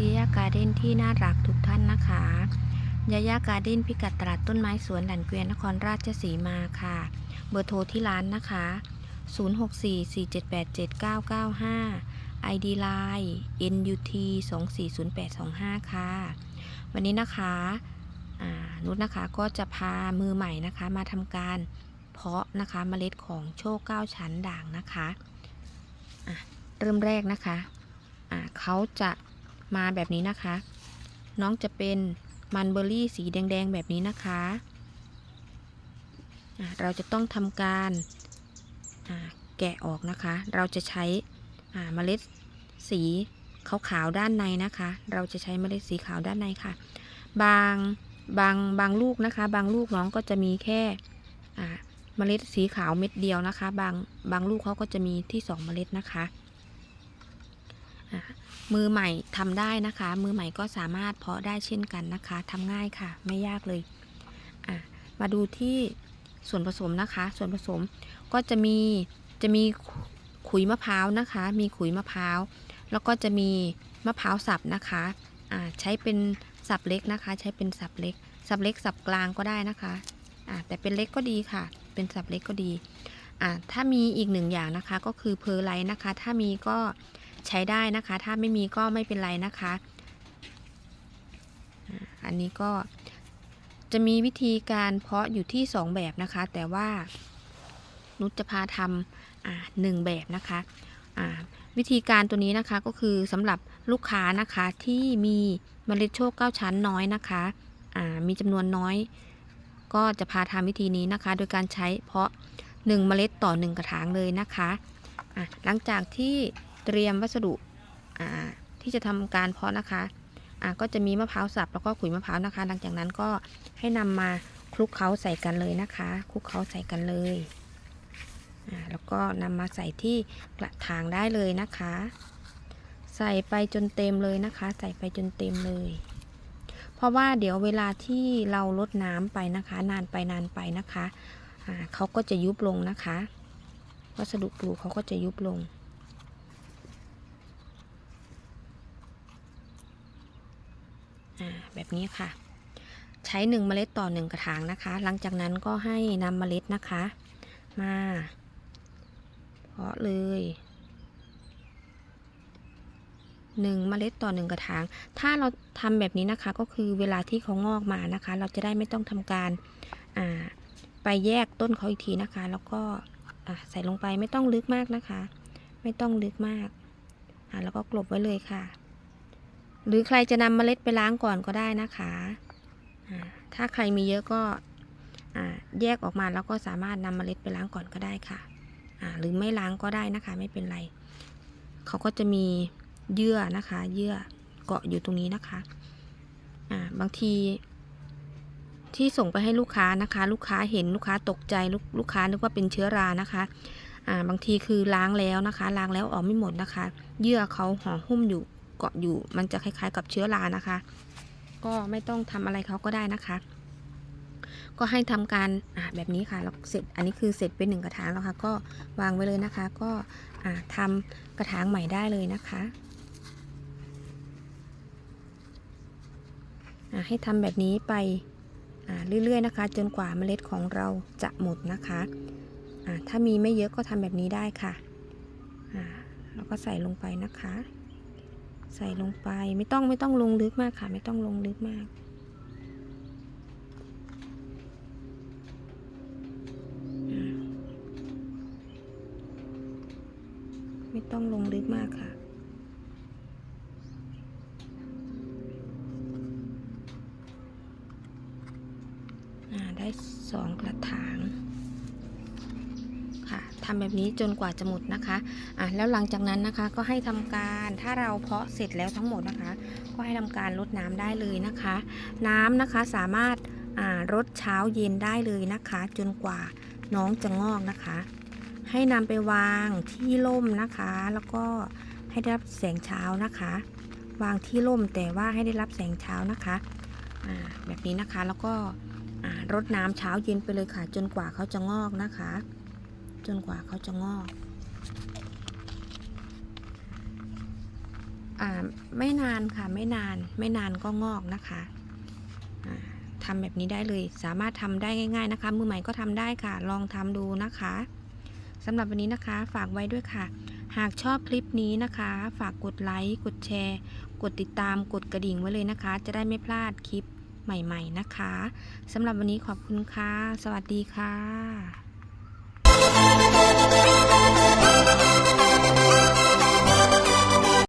ซียาการ์เด้นที่น่ารักทุกท่านนะคะยายาการ์เด้นพิกัดตลาดต้นไม้สวนหลันเกวียนนครราชสีมาค่ะ เบอร์โทรที่ร้านนะคะ 0644787995 ID Line NUT 240825 ค่ะ วันนี้นะคะนุชนะคะก็จะพามือใหม่นะคะมาทำการเพาะนะคะเมล็ดของโชคเก้าชั้นด่างนะคะะเริ่มแรกนะคะอ่าเขาจะ มาแบบนี้นะคะ น้องจะเป็นมันเบอร์รี่สีแดงๆแบบนี้นะคะะเราจะต้องทำการแกะออกนะคะ เราจะใช้เมล็ดสีขาวๆด้านในนะคะ เราจะใช้เมล็ดสีขาวด้านในค่ะ บางบางบางลูกนะคะ บางลูกน้องก็จะมีแค่เมล็ดสีขาวเม็ดเดียวนะคะ บางบางลูกเขาก็จะมีที่สองเมล็ดนะคะ มือใหม่ทำได้นะคะ มือใหม่ก็สามารถเพาะได้เช่นกันนะคะทำง่ายค่ะ ไม่ยากเลยอะมาดูที่ส่วนผสมนะคะ ส่วนผสมก็จะมีจะมีขุยมะพร้าวนะคะ มีขุยมะพร้าว แล้วก็จะมีมะพร้าวสับนะคะอ่าใช้เป็นสับเล็กนะคะ ใช้เป็นสับเล็ก สับเล็กสับกลางก็ได้นะคะอ่าแต่เป็นเล็กก็ดีค่ะ เป็นสับเล็กก็ดีอ่าถ้ามีอีกหนึ่งอย่างนะคะก็คือเพอร์ไลท์นะคะ ถ้ามีก็ ใช้ได้นะคะ ถ้าไม่มีก็ไม่เป็นไรนะคะ อันนี้ก็จะมีวิธีการเพาะอยู่ที่ 2 แบบนะคะ แต่ว่านุชจะพาทำหนึ่งแบบนะคะวิธีการตัวนี้นะคะก็คือสำหรับลูกค้านะคะที่มีเมล็ดโชคเก้าชั้นน้อยนะคะมีจำนวนน้อย ก็จะพาทำวิธีนี้นะคะ โดยการใช้เพาะ 1 เมล็ดต่อ 1 กระถางเลยนะคะะหลังจากที่ เตรียมวัสดุที่จะทำการเพาะนะคะะก็จะมีมะพร้าวสับแล้วก็ขุยมะพร้าวนะคะ หลังจากนั้นก็ให้นำมาคลุกเคล้าใส่กันเลยนะคะคลุกเคล้าใส่กันเลยแล้วก็นำมาใส่ที่กระถางได้เลยนะคะ ใส่ไปจนเต็มเลยนะคะ ใส่ไปจนเต็มเลย เพราะว่าเดี๋ยวเวลาที่เราลดน้ำไปนะคะ นานไปนานไปนะคะเขาก็จะยุบลงนะคะ วัสดุปลูกเขาก็จะยุบลงอ่า แบบนี้ค่ะ ใช้หนึ่งเมล็ดต่อหนึ่งกระถางนะคะ หลังจากนั้นก็ให้นำเมล็ดนะคะ มาเพาะเลยหนึ่งเมล็ดต่อหนึ่งกระถาง ถ้าเราทำแบบนี้นะคะก็คือเวลาที่เขางอกมานะคะ เราจะได้ไม่ต้องทำการอ่าไปแยกต้นเขาอีกทีนะคะ แล้วก็ใส่ลงไปไม่ต้องลึกมากนะคะ ไม่ต้องลึกมากแล้วก็กลบไว้เลยค่ะ หรือใครจะนำเมล็ดไปล้างก่อนก็ได้นะคะ ถ้าใครมีเยอะก็แยกออกมาแล้วก็สามารถนำเมล็ดไปล้างก่อนก็ได้ค่ะ หรือไม่ล้างก็ได้นะคะ ไม่เป็นไร เขาก็จะมีเยื่อนะคะ เยื่อเกาะอยู่ตรงนี้นะคะบางทีที่ส่งไปให้ลูกค้านะคะ ลูกค้าเห็นลูกค้าตกใจลูกลูกค้านึกว่าเป็นเชื้อรานะคะอ่าบางทีคือล้างแล้วนะคะ ล้างแล้วออกไม่หมดนะคะ เยื่อเขาห่อหุ้มอยู่ เกาะอยู่ มันจะคล้าย ๆ กับเชื้อรานะคะ ก็ไม่ต้องทำอะไรเขาก็ได้นะคะ ก็ให้ทำการแบบนี้ค่ะแล้วเสร็จอันนี้คือเสร็จเป็นหนึ่งกระถางแล้วค่ะ ก็วางไว้เลยนะคะ ก็อ่าทำกระถางใหม่ได้เลยนะคะให้ทำแบบนี้ไปเรื่อยๆนะคะ จนกว่าเมล็ดของเราจะหมดนะคะอ่าถ้ามีไม่เยอะก็ทำแบบนี้ได้ค่ะ แล้วก็ใส่ลงไปนะคะ ใส่ลงไปไม่ต้องไม่ต้องลงลึกมากค่ะ ไม่ต้องลงลึกมาก ไม่ต้องลงลึกมากค่ะได้สองกระถาง ทำแบบนี้จนกว่าจะหมดนะคะอะแล้วหลังจากนั้นนะคะก็ให้ทำการถ้าเราเพาะเสร็จแล้วทั้งหมดนะคะ ก็ให้ทำการรดน้ำได้เลยนะคะ น้ำนะคะสามารถอ่ารดเช้าเย็นได้เลยนะคะ จนกว่าน้องจะงอกนะคะ ให้นำไปวางที่ร่มนะคะ แล้วก็ให้ได้รับแสงเช้านะคะ วางที่ร่มแต่ว่าให้ได้รับแสงเช้านะคะแบบนี้นะคะแล้วก็รดน้ำเช้าเย็นไปเลยค่ะ จนกว่าเขาจะงอกนะคะ จนกว่าเขาจะงอกอ่าไม่นานค่ะไม่นานไม่นานก็งอกนะคะทำแบบนี้ได้เลย สามารถทำได้ง่ายๆนะคะ มือใหม่ก็ทำได้ค่ะ ลองทำดูนะคะสำหรับวันนี้นะคะ ฝากไว้ด้วยค่ะ หากชอบคลิปนี้นะคะ ฝากกดไลค์ กดแชร์ กดติดตาม กดกระดิ่งไว้เลยนะคะ จะได้ไม่พลาดคลิปใหม่ ๆ นะคะสำหรับวันนี้ขอบคุณค่ะ สวัสดีค่ะ